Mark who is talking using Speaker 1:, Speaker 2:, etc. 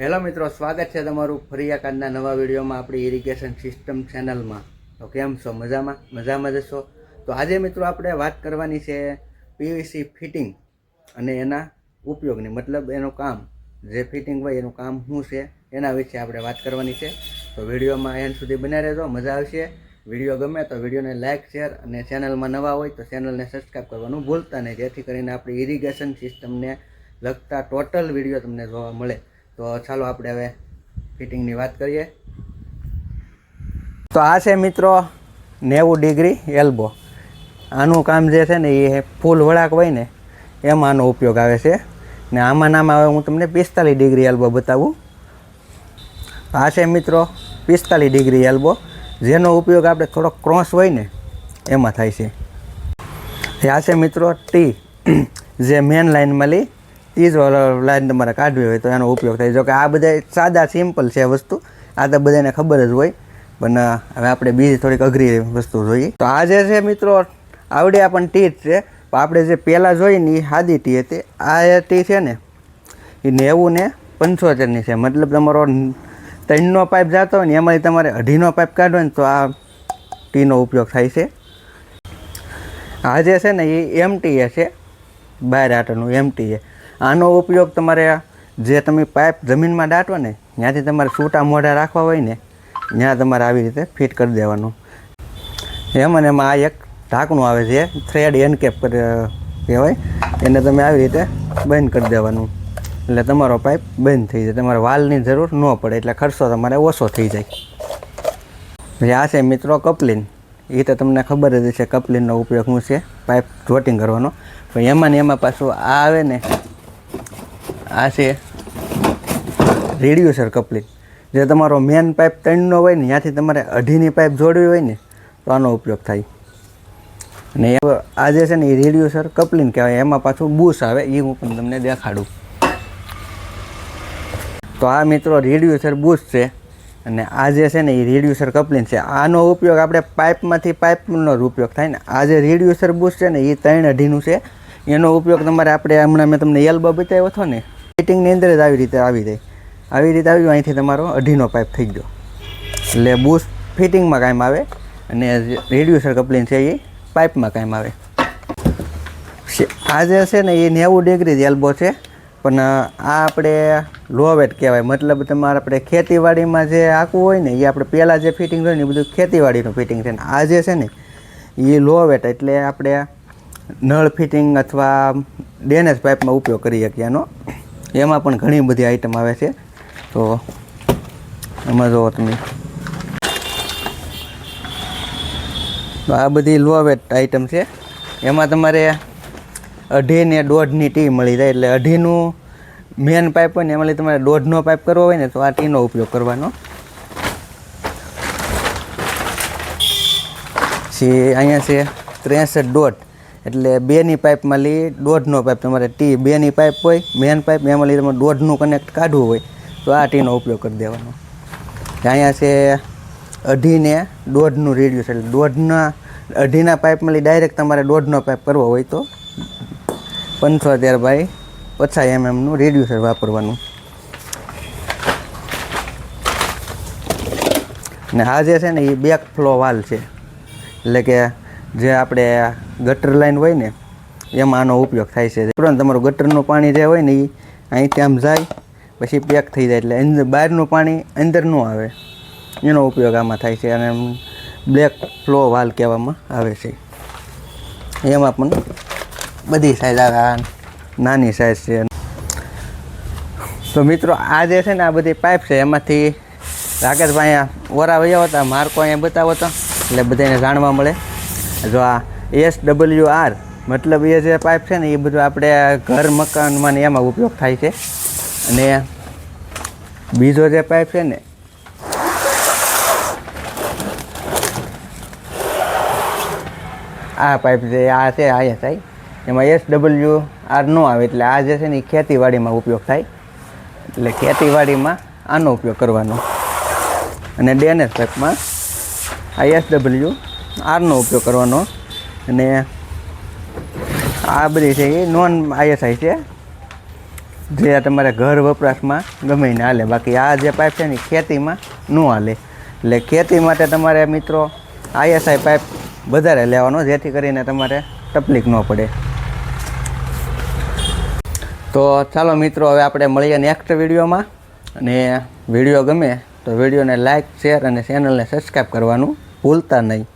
Speaker 1: Hello મિત્રો, સ્વાગત છે તમારું ફરી આજના નવા વિડીયોમાં આપણી ઇરિગેશન સિસ્ટમ ચેનલમાં તો કેમ છો? મજામાં? મજામાં જશો તો આજે મિત્રો આપણે વાત કરવાની છે પીવીસી ફિટિંગ અને એના ઉપયોગની, મતલબ એનું કામ. જે ફિટિંગ હોય એનું કામ શું છે, એના વિશે આપણે વાત કરવાની છે. તો વિડીયોમાં એન્ડ સુધી બન્યા રહેજો, મજા આવશે. વીડિયો ગમે તો વિડીયોને લાઇક શેર અને ચેનલમાં નવા હોય તો ચેનલને સબસ્ક્રાઈબ કરવાનું ભૂલતા નહીં. જેથી કરીને આપણી ઇરિગેશન સિસ્ટમને લગતા ટોટલ વીડિયો તમને જોવા મળે. તો ચાલો આપણે હવે ફિટિંગની વાત કરીએ. તો આ છે મિત્રો નેવું ડિગ્રી એલ્બો. આનું કામ જે છે ને એ ફૂલ વળાક હોય ને એમાં આનો ઉપયોગ આવે છે. ને આમાં નામ આવે હું તમને પિસ્તાલીસ ડિગ્રી એલ્બો બતાવું. આ છે મિત્રો પિસ્તાલીસ ડિગ્રી એલ્બો. જેનો ઉપયોગ આપણે થોડોક ક્રોસ હોય ને એમાં થાય છે. આ છે મિત્રો ટી, જે મેન લાઇનમાં લઈ ત્રીજો લાઈન તમારે કાઢવી હોય તો એનો ઉપયોગ થાય. જો કે આ બધા સાદા સિમ્પલ છે વસ્તુ. આ તો બધાને ખબર જ હોય. પણ હવે આપણે બીજી થોડીક અઘરી વસ્તુ જોઈએ. તો આ જે છે મિત્રો આવડે પણ ટી જ છે. પણ આપણે જે પહેલાં જોઈ ને એ સાદી ટી હતી. આ એ ટી છે ને એ નેવું ને પંચોતેરની છે. મતલબ તમારો ત્રણનો પાઇપ જતો હોય ને, એમાંથી તમારે અઢીનો પાઇપ કાઢવો ને, તો આ ટીનો ઉપયોગ થાય છે. આ જે છે ને એ એમટીએ છે. બાર આટાનું એમટીએ આનો ઉપયોગ તમારે જે તમે પાઇપ જમીનમાં દાટો ને, ત્યાંથી તમારે છૂટા મોઢા રાખવા હોય ને, ત્યાં તમારે આવી રીતે ફિટ કરી દેવાનું. એમ અને એમાં આ એક ઢાંકણું આવે છે થ્રેડ એનકેપ કહેવાય. એને તમે આવી રીતે બંધ કરી દેવાનું. એટલે તમારો પાઇપ બંધ થઈ જાય. તમારે વાલની જરૂર ન પડે, એટલે ખર્ચો તમારે ઓછો થઈ જાય. પછી આ છે મિત્રો કપલિન. એ તો તમને ખબર જ છે કપલિનનો ઉપયોગ શું છે? પાઇપ જોટિંગ કરવાનો. પણ એમાં ને એમાં પાછું આ આવે ને આ છે રેડિયુસર કપલિંગ. જે તમારો મેન પાઇપ ત્રણનો હોય ને, ત્યાંથી તમારે અઢીની પાઇપ જોડવી હોય ને, તો આનો ઉપયોગ થાય. અને આ જે છે ને, એ રેડિયુસર કપલિંગ કહેવાય. એમાં પાછું બૂસ આવે એ હું પણ તમને દેખાડું. તો આ મિત્રો રેડિયુસર બૂસ છે. અને આ જે છે ને, એ રેડિયુસર કપલિંગ છે. આનો ઉપયોગ આપણે પાઇપમાંથી પાઇપનો ઉપયોગ થાય ને. આ જે રેડિયુસર બૂસ છે ને, એ ત્રણ અઢીનું છે. એનો ઉપયોગ તમારે આપણે, હમણાં મેં તમને એલ્બો બતાવ્યો હતો ને ફિટિંગની અંદર જ આવી રીતે આવી જાય આવી રીતે આવી અહીંથી તમારો અઢીનો પાઇપ થઈ ગયો. એટલે બૂસ ફિટિંગમાં કાયમ આવે અને રેડિયુસર કપલિંગ છે એ પાઇપમાં કાયમ આવે આ જે છે ને એ નેવું ડિગ્રી એલ્બો છે, પણ આ આપણે લો વેટ કહેવાય. મતલબ તમારે આપણે ખેતીવાડીમાં જે આખું હોય ને, એ આપણે પહેલાં જે ફિટિંગ હોય ને, એ બધું ખેતીવાડીનું ફિટિંગ છે ને. આ જે છે ને, એ લો વેટ એટલે આપણે નળ ફિટિંગ અથવા ડેનેજ પાઇપમાં ઉપયોગ કરી શકીએ એનો એમાં પણ ઘણી બધી આઈટમ આવે છે. તો એમાં જુઓ તમે. તો આ બધી લો વેટ આઈટમ છે. એમાં તમારે અઢી ને દોઢની ટી મળી જાય એટલે અઢીનું મેન પાઇપ હોય ને એમાં તમારે દોઢનો પાઇપ કરવો હોય ને તો આ ટીનો ઉપયોગ કરવાનો. પછી અહીંયા છે ત્રેસઠ દોઢ. એટલે બેની પાઇપમાં લઈ દોઢનો પાઇપ. તમારે ટી બેની પાઇપ હોય મેન પાઇપ, એમાં લઈ તમારે દોઢનું કનેક્ટ કાઢવું હોય, તો આ ટીનો ઉપયોગ કરી દેવાનો. અહીંયા છે અઢીને દોઢનું રેડિયુસ એટલે દોઢના, અઢીના પાઇપમાં લઈ ડાયરેક્ટ તમારે દોઢનો પાઇપ કરવો હોય તો પંચોતેર બાય પચાસ એમએમનું રેડિયુસર વાપરવાનું. ને આ જે છે ને, એ બેક ફ્લો વાલ છે. એટલે કે જે આપણે ગટર લાઈન હોય ને, એમાં આનો ઉપયોગ થાય છે. ઉપરાંત તમારું ગટરનું પાણી જે હોય ને એ અહીંથી આમ જાય, પછી પેક થઈ જાય એટલે અંદર બહારનું પાણી અંદર ન આવે. એનો ઉપયોગ આમાં થાય છે અને બ્લેક ફ્લો વાલ કહેવામાં આવે છે. એમાં પણ બધી સાઈઝ આવે નાની સાઇઝ છે. તો મિત્રો, આ જે છે ને, આ બધી પાઇપ છે, એમાંથી રાકેશભાઈ અહીંયા ઓરા વયા હતા, માર્કો અહીંયા બતાવો તો, એટલે બધાને જાણવા મળે. જો આ એસ ડબલ્યુ આર મતલબ એ જે પાઇપ છે ને, એ બધું આપણે ઘર મકાનમાં ને એમાં ઉપયોગ થાય છે. અને બીજો જે પાઇપ છે ને, આ પાઇપ છે, આ છે આઈએસઆઈ એમાં એસ ડબલ્યુ આર ન આવે, એટલે આ જે છે ને, એ ખેતીવાડીમાં ઉપયોગ થાય. એટલે ખેતીવાડીમાં આનો ઉપયોગ કરવાનો. અને ડેનેસ પાઇપમાં આ એસ ડબલ્યુ આરનો ઉપયોગ કરવાનો. અને આ બધી છે એ નોન આઈએસઆઈ છે. જે તમારે ઘર વપરાશમાં ગમે ને હાલે. બાકી આ જે પાઇપ છે ને ખેતીમાં ન હાલે. એટલે ખેતી માટે તમારે મિત્રો આઈએસઆઈ પાઇપ વધારે લેવાનો, જેથી કરીને તમારે તકલીફ ન પડે. તો ચાલો મિત્રો, હવે આપણે મળીએ નેક્સ્ટ વિડીયોમાં. અને વીડિયો ગમે તો વિડીયોને લાઇક શેર અને ચેનલને સબસ્ક્રાઈબ કરવાનું ભૂલતા નહીં.